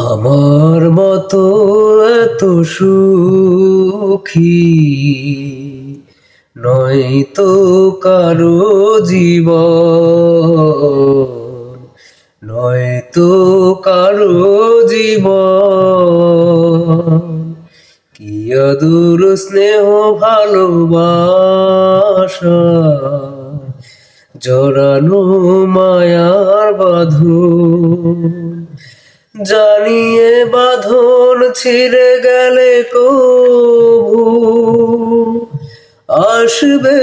আমার মতো এত সুখী নয় তো কারও জীব নয় তো কারও জীব কি স্নেহ ভালোবাসা জড়ানো মায়ার বাঁধন। জানিয়ে বাঁধন ছিঁড়ে গেলে কবু আসবে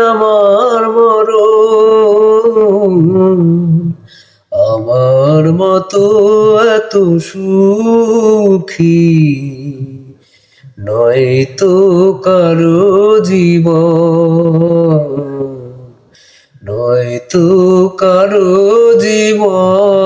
আমার মরণ। আমার মতো এত সুখী নয় তো কারও জীবন। নয় তো কারও জীবন।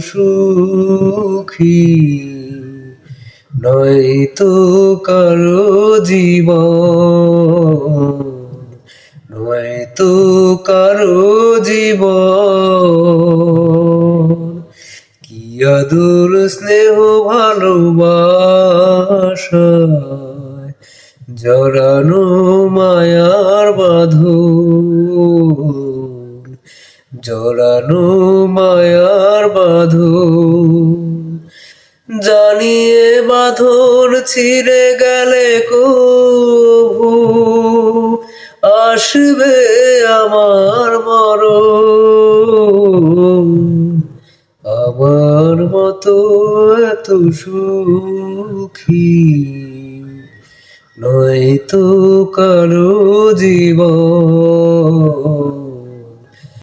সুখী নয় তো কারও জীবন নয় তো কারও জীবন। কি আদর স্নেহ ভালোবাসায় জড়ানো মায়ার বাঁধন? জড়ানো মায়ার বাঁধন, জানিয়ে বাঁধন ছিঁড়ে গেলে কবু, আসবে আমার মরণ। আমার মতো এত সুখী নয় তো কারও জীবন।